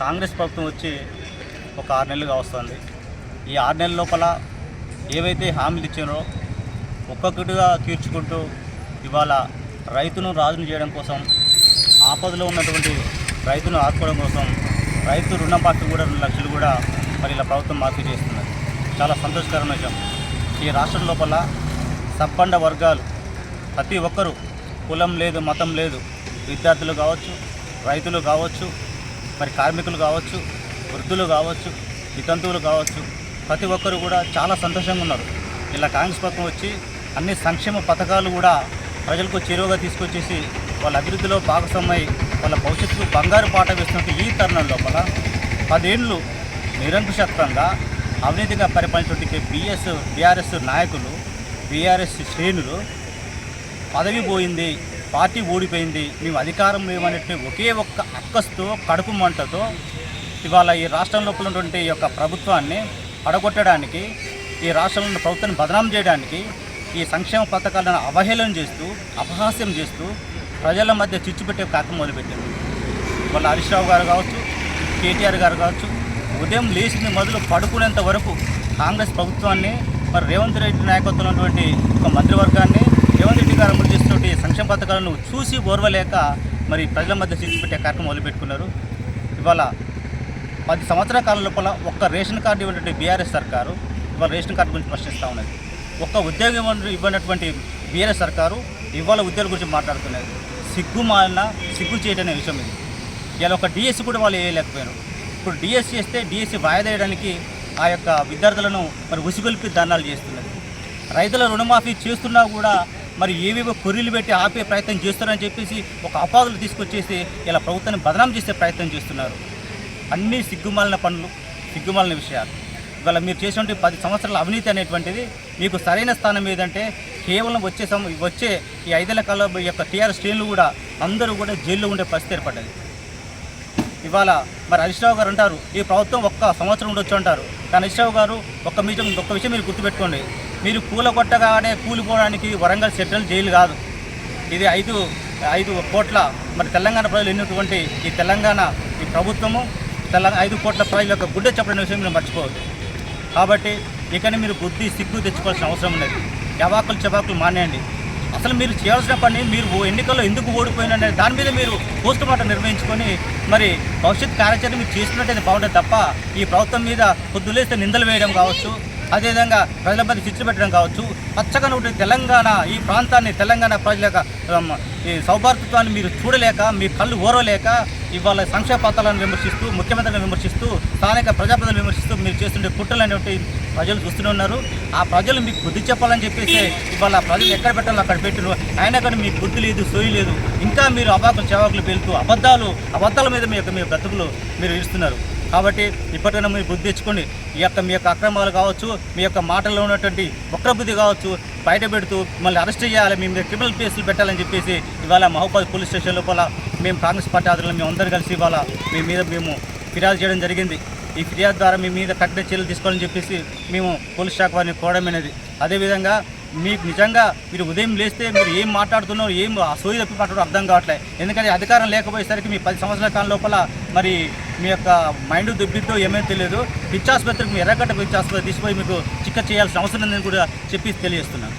కాంగ్రెస్ ప్రభుత్వం వచ్చి ఒక ఆరు నెలలుగా వస్తుంది ఈ ఆరు నెలల లోపల ఏవైతే హామీలు ఇచ్చారో ఒక్కొక్కటిగా తీర్చుకుంటూ ఇవాళ రైతును రాజును చేయడం కోసం ఆపదలో ఉన్నటువంటి రైతును ఆదుకోవడం కోసం రైతు రుణమాఫీ కూడా రెండు లక్షలు కూడా మరి ఇలా ప్రభుత్వం మాఫీ చేస్తున్నది చాలా సంతోషకరమైన విషయం. ఈ రాష్ట్రం లోపల సబ్బండ వర్గాలు ప్రతి ఒక్కరూ కులం లేదు మతం లేదు విద్యార్థులు కావచ్చు రైతులు కావచ్చు మరి కార్మికులు కావచ్చు వృద్ధులు కావచ్చు వితంతువులు కావచ్చు ప్రతి ఒక్కరు కూడా చాలా సంతోషంగా ఉన్నారు. ఇలా కాంగ్రెస్ పక్కన వచ్చి అన్ని సంక్షేమ పథకాలు కూడా ప్రజలకు చేరువగా తీసుకొచ్చేసి వాళ్ళ అభివృద్ధిలో భాగస్వామై వాళ్ళ భవిష్యత్తుకు బంగారు పాట వేస్తున్న ఈ తరుణం లోపల పదేళ్ళు నిరంకుశత్వంగా అవినీతిగా పరిపాలించినటువంటి బీఎస్ బీఆర్ఎస్ నాయకులు బీఆర్ఎస్ శ్రేణులు పదవి పోయింది పార్టీ ఓడిపోయింది మేము అధికారం లేవనేటువంటి ఒకే ఒక్క అక్కస్తో కడుపు మంటతో ఇవాళ ఈ రాష్ట్రం లోపల ఉన్నటువంటి ఈ యొక్క ప్రభుత్వాన్ని పడగొట్టడానికి ఈ రాష్ట్రంలో ప్రభుత్వాన్ని బదనాం చేయడానికి ఈ సంక్షేమ పథకాలను అవహేళన చేస్తూ అపహాస్యం చేస్తూ ప్రజల మధ్య చిచ్చుపెట్టే కార్యక్రమం మొదలుపెట్టారు. వాళ్ళ హరీష్ రావు గారు కావచ్చు కేటీఆర్ గారు కావచ్చు ఉదయం లేచిన మొదలు పడుకునేంత వరకు కాంగ్రెస్ ప్రభుత్వాన్ని మరి రేవంత్ రెడ్డి నాయకత్వంలో ఉన్నటువంటి ఒక మంత్రివర్గాన్ని రేవంత్ రెడ్డి గారు అమలు చేస్తున్నటువంటి సంక్షేమ పథకాలను చూసి ఓర్వలేక మరి ప్రజల మధ్య చిచ్చు పెట్టే కార్యక్రమం మొదలుపెట్టుకున్నారు. ఇవాళ పది సంవత్సరాల కాలం లోపల ఒక్క రేషన్ కార్డు ఇవ్వనటువంటి బీఆర్ఎస్ సర్కారు ఇవాళ రేషన్ కార్డు గురించి ప్రశ్నిస్తూ ఉన్నది. ఒక్క ఉద్యోగం ఇవ్వనటువంటి బీఆర్ఎస్ సర్కారు ఇవాళ ఉద్యోగుల గురించి మాట్లాడుతున్నది. సిగ్గు మాలిన సిగ్గు చేయటనే విషయం ఇది. ఇలా ఒక డిఎస్సి కూడా వాళ్ళు వేయలేకపోయారు. ఇప్పుడు డిఎస్సి చేస్తే డిఎస్సి వాయిదా వేయడానికి ఆ యొక్క విద్యార్థులను మరి ఉసిగొల్పి దానాలు చేస్తున్నది. రైతుల రుణమాఫీ చేస్తున్నా కూడా మరి ఏవేవో కొర్రీలు పెట్టి ఆపే ప్రయత్నం చేస్తున్నారని చెప్పేసి ఒక అపాదులు తీసుకొచ్చేసి ఇలా ప్రభుత్వాన్ని బదనాం చేసే ప్రయత్నం చేస్తున్నారు. అన్నీ సిగ్గుమాలిన పనులు సిగ్గుమాలిన విషయాలు. ఇవాళ మీరు చేసినటువంటి పది సంవత్సరాల అవినీతి అనేటువంటిది మీకు సరైన స్థానం ఏదంటే కేవలం వచ్చే సం వచ్చే ఈ ఐదేళ్ళ కాలం ఈ యొక్క టీఆర్ శ్రేణులు కూడా అందరూ కూడా జైల్లో ఉండే పరిస్థితి ఏర్పడ్డది. ఇవాళ మరి హరీష్ రావు గారు అంటారు ఈ ప్రభుత్వం ఒక్క సంవత్సరం ఉండొచ్చు అంటారు. కానీ హరీష్ రావు గారు ఒక్క మీటం ఒక్క విషయం మీరు గుర్తుపెట్టుకోండి. మీరు పూల కొట్టగానే కూలిపోవడానికి వరంగల్ సెంట్రల్ జైలు కాదు. ఇది ఐదు ఐదు కోట్ల మరి తెలంగాణ ప్రజలు ఎన్నటువంటి ఈ తెలంగాణ ఈ ప్రభుత్వము తెలంగాణ ఐదు కోట్ల ప్రజల యొక్క గుడ్డ చెప్పడం విషయం మీరు మర్చిపోవద్దు. కాబట్టి ఇక్కడ మీరు బుద్ధి సిగ్గు తెచ్చుకోవాల్సిన అవసరం ఉన్నది చవాకులు చవాకులు మానేయండి. అసలు మీరు చేయాల్సిన పని మీరు ఎన్నికల్లో ఎందుకు ఓడిపోయిన దాని మీద మీరు పోస్ట్ మార్టం నిర్వహించుకొని మరి భవిష్యత్ కార్యాచరణ మీరు చేస్తున్నట్టయితే బాగుంటుంది తప్ప ఈ ప్రభుత్వం మీద పొద్దులేస్తే నిందలు వేయడం కావచ్చు. అదేవిధంగా ప్రజల మధ్య చిచ్చు పెట్టడం కావచ్చు. పచ్చగా ఉండే తెలంగాణ ఈ ప్రాంతాన్ని తెలంగాణ ప్రజల యొక్క ఈ సౌభాతృత్వాన్ని మీరు చూడలేక మీ కళ్ళు ఓరలేక ఇవాళ సంక్షేమ పత్రాలను విమర్శిస్తూ ముఖ్యమంత్రిని విమర్శిస్తూ స్థానిక ప్రజాప్రతినిధులు విమర్శిస్తూ మీరు చేస్తుండే కుట్రలు అనేవి ప్రజలు చూస్తూనే ఉన్నారు. ఆ ప్రజలు మీకు బుద్ధి చెప్పాలని చెప్పేసి ఇవాళ ప్రజలు ఎక్కడ పెట్టాలో అక్కడ పెట్టిన అయినా కానీ మీకు బుద్ధి లేదు సోయి లేదు. ఇంకా మీరు అబాకులు చేవాకులు పెళ్తూ అబద్ధాలు అబద్ధాల మీద మీ యొక్క మీ బ్రతుకులు మీరు ఇస్తున్నారు. కాబట్టి ఇప్పటికైనా మీరు బుద్ధి తెచ్చుకోండి. ఈ యొక్క మీ యొక్క అక్రమాలు కావచ్చు మీ యొక్క మాటల్లో ఉన్నటువంటి వక్రబుద్ధి కావచ్చు బయట పెడుతూ మళ్ళీ అరెస్ట్ చేయాలి మీ మీద క్రిమినల్ కేసులు పెట్టాలని చెప్పేసి ఇవాళ మహబాద్ పోలీస్ స్టేషన్ లోపల మేము కాంగ్రెస్ పార్టీ ఆధ్వర్యంలో మేము అందరూ కలిసి ఇవాళ మీ మీద మేము ఫిర్యాదు చేయడం జరిగింది. ఈ ఫిర్యాదు ద్వారా మీ మీద కఠిన చర్యలు తీసుకోవాలని చెప్పేసి మేము పోలీస్ శాఖ వారిని కోరడమైనది అదేవిధంగా మీకు నిజంగా మీరు ఉదయం లేస్తే మీరు ఏం మాట్లాడుతున్నారో ఏం సోయి తప్పి మాట్లాడో అర్థం కావట్లేదు ఎందుకంటే అధికారం లేకపోయేసరికి మీ పది సంవత్సరాల కాలం లోపల మరి మీ యొక్క మైండ్ దుబ్బితో ఏమేమి తెలియదు. పిచ్చాసుపత్రికి మీ ఎర్రగడ్డ పిచ్చాసుపత్రి తీసుకుపోయి మీకు చికిత్స చేయాల్సిన అవసరం లేదని కూడా చెప్పి తెలియజేస్తున్నాను.